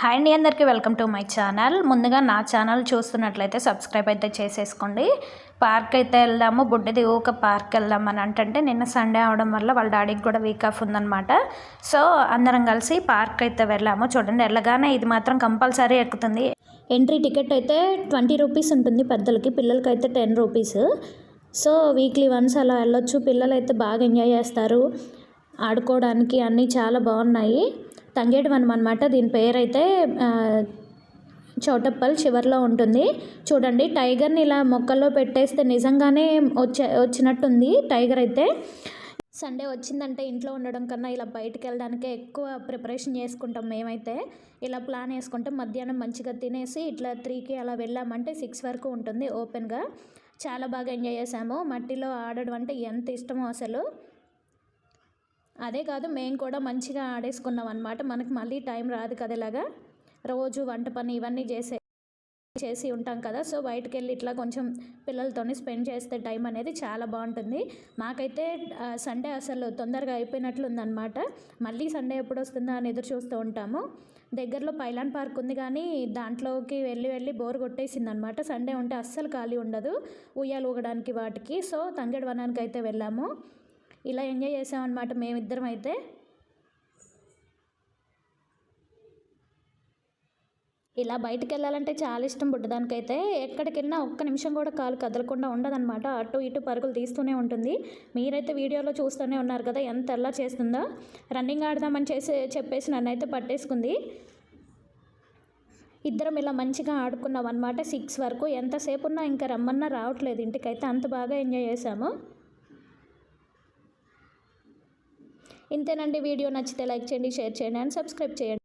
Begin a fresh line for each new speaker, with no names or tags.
Hi అండి అందరికీ welcome to my channel. ముందుగా నా ఛానల్ చూస్తున్నట్లయితే సబ్స్క్రైబ్ అయితే చేసేసుకోండి. పార్క్ అయితే వెళ్దాము. బుడ్డది ఊక పార్క్ వెళ్దాం అని అంటే నిన్న సండే అవడం వల్ల వాళ్ళ డాడీకి కూడా వీక్ ఆఫ్ ఉందన్నమాట. సో అందరం కలిసి పార్క్ అయితే వెళ్ళాము. చూడండి వెళ్ళగానే ఇది మాత్రం కంపల్సరీ ఎక్కుతుంది. ఎంట్రీ టికెట్ అయితే ట్వంటీ రూపీస్ ఉంటుంది పెద్దలకి పిల్లలకి అయితే ten rupees. So weekly once అలా వెళ్ళొచ్చు. పిల్లలు అయితే బాగా ఎంజాయ్ చేస్తారు. ఆడుకోవడానికి అన్నీ చాలా బాగున్నాయి. తంగేటి వనం అనమాట దీని పేరు అయితే చౌటప్పల్ చివరిలో ఉంటుంది. చూడండి టైగర్ని ఇలా మొక్కల్లో పెట్టేస్తే నిజంగానే వచ్చే వచ్చినట్టుంది టైగర్ అయితే. సండే వచ్చిందంటే ఇంట్లో ఉండడం కన్నా ఇలా బయటకు వెళ్ళడానికే ఎక్కువ ప్రిపరేషన్ చేసుకుంటాం మేమైతే. ఇలా ప్లాన్ వేసుకుంటే మధ్యాహ్నం మంచిగా తినేసి ఇట్లా త్రీకి అలా వెళ్ళామంటే సిక్స్ వరకు ఉంటుంది ఓపెన్గా. చాలా బాగా ఎంజాయ్ చేసాము మట్టిలో ఆడడం అంటే ఎంత ఇష్టమో అసలు. అదే కాదు మేము కూడా మంచిగా ఆడేసుకున్నాం అనమాట మనకు మళ్ళీ టైం రాదు కదా ఇలాగా రోజు వంట పని ఇవన్నీ చేసే చేసి ఉంటాం కదా. సో బయటకు వెళ్ళి ఇట్లా కొంచెం పిల్లలతో స్పెండ్ చేస్తే టైం అనేది చాలా బాగుంటుంది. మాకైతే సండే అసలు తొందరగా అయిపోయినట్లు ఉందన్నమాట మళ్ళీ సండే ఎప్పుడు వస్తుందా అని ఎదురు చూస్తూ ఉంటాము. దగ్గరలో పైలాన్ పార్క్ ఉంది కానీ దాంట్లోకి వెళ్ళి వెళ్ళి బోర్ కొట్టేసింది అనమాట సండే ఉంటే అస్సలు ఖాళీ ఉండదు. ఉయ్యాలు ఊగడానికి వాటికి. సో తంగెడు వనానికి అయితే వెళ్ళాము. ఇలా ఎంజాయ్ చేసామన్నమాట మేమిద్దరం అయితే. ఇలా బయటకు వెళ్ళాలంటే చాలా ఇష్టం బుడ్డదానికైతే ఎక్కడికెళ్ళినా ఒక్క నిమిషం కూడా కాలు కదలకుండా ఉండదన్నమాట. అటు ఇటు పరుగులు తీస్తూనే ఉంటుంది. మీరైతే వీడియోలో చూస్తూనే ఉన్నారు కదా ఎంత ఎలా చేస్తుందో. రన్నింగ్ ఆడదామని చేసి చెప్పేసి నన్ను అయితే పట్టేసుకుంది. ఇద్దరం ఇలా మంచిగా ఆడుకున్నాం అనమాట సిక్స్ వరకు. ఎంతసేపు ఉన్నా ఇంకా రమ్మన్నా రావట్లేదు. ఇంటికైతే అంత బాగా ఎంజాయ్ చేసాము ఇంతేనండి వీడియో నచ్చితే లైక్ చేయండి షేర్ చేయండి అండ్ సబ్స్క్రైబ్ చేయండి.